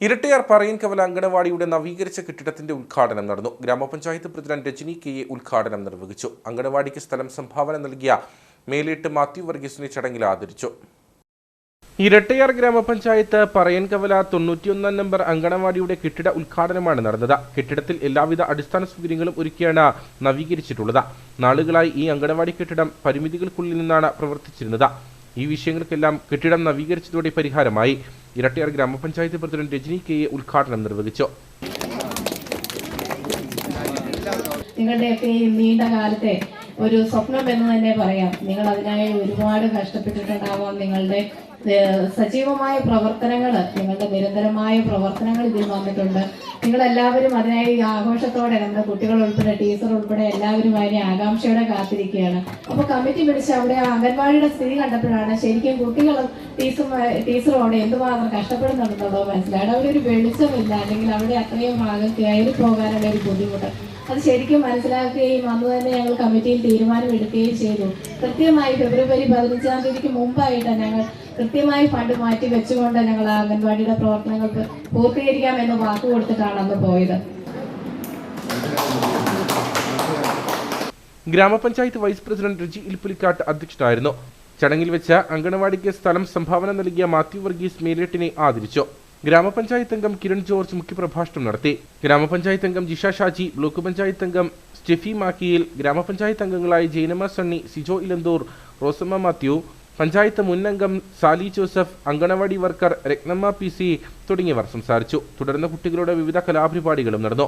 ഇരട്ടയാർ പറയൻകവല അങ്കണവാടിയുടെ നവീകരിച്ച കെട്ടിടത്തിന്റെ ഉദ്ഘാടനം നടന്നു. ഗ്രാമപഞ്ചായത്ത് പ്രസിഡന്റ് രജനി കെ എ ഉദ്ഘാടനം നിർവഹിച്ചു. അങ്കണവാടിക്ക് സ്ഥലം സംഭാവന നൽകിയ മേലേട്ട് മാത്യു വർഗീസിനെ ചടങ്ങിൽ ആദരിച്ചു. ഇരട്ടയാർ ഗ്രാമപഞ്ചായത്ത് പറയൻകവല തൊണ്ണൂറ്റിയൊന്നാം നമ്പർ അങ്കണവാടിയുടെ കെട്ടിട ഉദ്ഘാടനമാണ് നടന്നത്. കെട്ടിടത്തിൽ എല്ലാവിധ അടിസ്ഥാന സൗകര്യങ്ങളും ഒരുക്കിയാണ് നവീകരിച്ചിട്ടുള്ളത്. നാളുകളായി ഈ അങ്കണവാടി കെട്ടിടം പരിമിതികൾക്കുള്ളിൽ നിന്നാണ് പ്രവർത്തിച്ചിരുന്നത്. ഈ വിഷയങ്ങൾക്കെല്ലാം കെട്ടിടം നവീകരിച്ചതോടെ പരിഹാരമായി. ഇരട്ടയാർ ഗ്രാമപഞ്ചായത്ത് പ്രസിഡന്റ് രജനി കെ എ ഉദ്ഘാടനം നിർവഹിച്ചു. നിങ്ങളുടെയൊക്കെ നീണ്ട കാലത്തെ ഒരു സ്വപ്നം എന്ന് തന്നെ പറയാം. നിങ്ങൾ അതിനായി ഒരുപാട് കഷ്ടപ്പെട്ടിട്ടുണ്ടാവാം നിങ്ങളുടെ സജീവമായ പ്രവർത്തനങ്ങൾ നിങ്ങളുടെ നിരന്തരമായ പ്രവർത്തനങ്ങൾ ഇതിൽ വന്നിട്ടുണ്ട്. നിങ്ങളെല്ലാവരും അതിനായി ആഘോഷത്തോടെ നമ്മുടെ കുട്ടികൾ ഉൾപ്പെടെ ടീച്ചർ ഉൾപ്പെടെ എല്ലാവരും അതിനെ ആകാംക്ഷയോടെ കാത്തിരിക്കുകയാണ്. അപ്പോൾ കമ്മിറ്റി വിളിച്ച് അവിടെ ആ അംഗൻവാടിയുടെ സ്ഥിതി കണ്ടപ്പോഴാണ് ശരിക്കും കുട്ടികളും ടീച്ചറും ടീച്ചറും അവിടെ എന്തുമാത്രം കഷ്ടപ്പെടുന്നുണ്ടെന്നുള്ളത് മനസ്സിലായത്. അവിടെ ഒരു വെളിച്ചമില്ല അല്ലെങ്കിൽ അവിടെ അത്രയും ഭാഗം കയറി പോകാനുള്ള ഒരു ബുദ്ധിമുട്ട്. അത് ശരിക്കും മനസ്സിലാക്കുകയും അന്ന് തന്നെ ഞങ്ങൾ കമ്മിറ്റിയിൽ തീരുമാനമെടുക്കുകയും ചെയ്തു. കൃത്യമായി ഫെബ്രുവരി പതിനഞ്ചാം തീയതിക്ക് മുമ്പായിട്ട് ഞങ്ങൾ കൃത്യമായി ഫണ്ട് മാറ്റി വെച്ചുകൊണ്ട് ഞങ്ങൾ അംഗൻവാടിയുടെ പ്രവർത്തനങ്ങൾക്ക് പൂർത്തീകരിക്കാം പൂർത്തീകരിക്കാമെന്ന് വാക്ക് കൊടുത്തിട്ടാണ് അന്ന് പോയത്. ഗ്രാമപഞ്ചായത്ത് വൈസ് പ്രസിഡന്റ് രുചി ഇൽപ്പുലിക്കാട്ട് അധ്യക്ഷനായിരുന്നു. ചടങ്ങിൽ വെച്ച അങ്കണവാടിക്ക് സ്ഥലം സംഭാവന നൽകിയ മാത്യു വർഗീസ് മേലേട്ടിനെ ആദരിച്ചു. ഗ്രാമപഞ്ചായത്ത് അംഗം കിരൺ ജോർജ് മുഖ്യപ്രഭാഷണം നടത്തി. ഗ്രാമപഞ്ചായത്ത് അംഗം ജിഷ ഷാജി ബ്ലോക്ക് പഞ്ചായത്ത് അംഗം സ്റ്റെഫി മാക്കിയിൽ ഗ്രാമപഞ്ചായത്ത് അംഗങ്ങളായ ജൈനമ്മ സണ്ണി സിജോ ഇലന്തൂർ റോസമ്മ മാത്യു പഞ്ചായത്ത് മുൻ അംഗം Sali Joseph anganwadi worker Rathnamma P C തുടങ്ങിയവർ സംസാരിച്ചു. തുടർന്ന് കുട്ടികളുടെ വിവിധ കലാപരിപാടികളും നടന്നു.